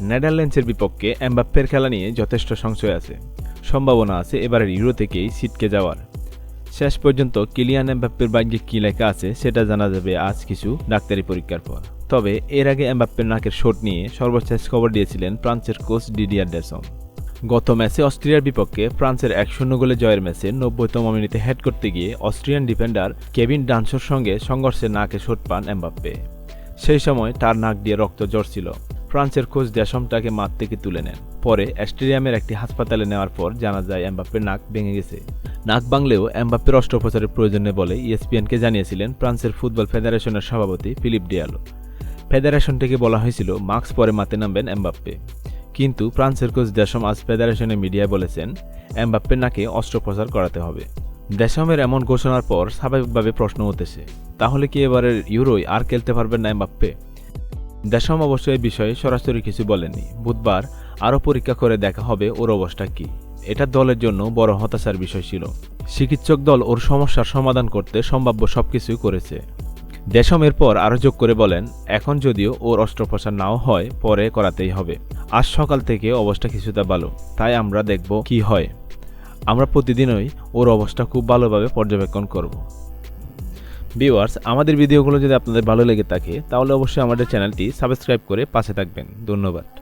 নেদারল্যান্ডসের বিপক্ষে এমবাপ্পের খেলা নিয়ে যথেষ্ট সংশয় আছে। সম্ভাবনা আছে এবারের ইউরো থেকেই ছিটকে যাওয়ার। শেষ পর্যন্ত কিলিয়ান এমবাপ্পের ভাগ্যে কী লেখা আছে সেটা জানা যাবে আজ কিছু ডাক্তারি পরীক্ষার পর। তবে এর আগে এমবাপ্পের নাকের শোট নিয়ে সর্বশেষ খবর দিয়েছিলেন ফ্রান্সের কোচ ডিডিয়ার ডেসম গত ম্যাচে অস্ট্রিয়ার বিপক্ষে ফ্রান্সের এক শূন্য গোলে জয়ের ম্যাচে নব্বইতম মিনিটে হেড করতে গিয়ে অস্ট্রিয়ান ডিফেন্ডার কেভিন ডান্সোর সঙ্গে সংঘর্ষে নাকে শোট পান এমবাপ্পে। সেই সময় তার নাক দিয়ে রক্ত ঝরছিল। ফ্রান্সের কোচ তাকে মাঠ থেকে তুলে নেন। পরে স্টেডিয়ামের একটি হাসপাতালে নেওয়ার পর জানা যায় এমবাপ্পের নাক ভেঙে গেছে। নাক ভাঙলেও এমবাপ্পের অস্ত্রোপচারের প্রয়োজন বলে ইএসপিএনকে জানিয়েছিলেন ফ্রান্সের ফুটবল ফেডারেশনের সভাপতি ফিলিপ ডিয়ালো। ফেডারেশন থেকে বলা হয়েছিল, মাস্ক পরে মাতে নামবেন এমবাপ্পে। কিন্তু ফ্রান্সের কোচ দেশম আজ ফেডারেশনের মিডিয়ায় বলেছেন, এমবাপ্পের নাকে অস্ত্রোপচার করাতে হবে। দেশমের এমন ঘোষণার পর স্বাভাবিকভাবে প্রশ্ন উঠেছে, তাহলে কি এবারের ইউরোয় আর খেলতে পারবেন না এমবাপ্পে? দেশম অবশ্য এই বিষয়ে সরাসরি কিছু বলেনি বুধবার আরও পরীক্ষা করে দেখা হবে ওর অবস্থা কী। এটা দলের জন্য বড় হতাশার বিষয় ছিল। চিকিৎসক দল ওর সমস্যার সমাধান করতে সম্ভাব্য সবকিছুই করেছে। দেশমের পর আরও যোগ করে বলেন, এখন যদিও ওর অস্ত্রোপচার নাও হয়, পরে করাতেই হবে। আজ সকাল থেকে অবস্থা কিছুটা ভালো, তাই আমরা দেখব কি হয়। আমরা প্রতিদিনই ওর অবস্থা খুব ভালোভাবে পর্যবেক্ষণ করব। ভিউয়ার্স আমাদের ভিডিওগুলো যদি আপনাদের ভালো লেগে থাকে, তাহলে অবশ্যই আমাদের চ্যানেলটি সাবস্ক্রাইব করে পাশে থাকবেন। ধন্যবাদ।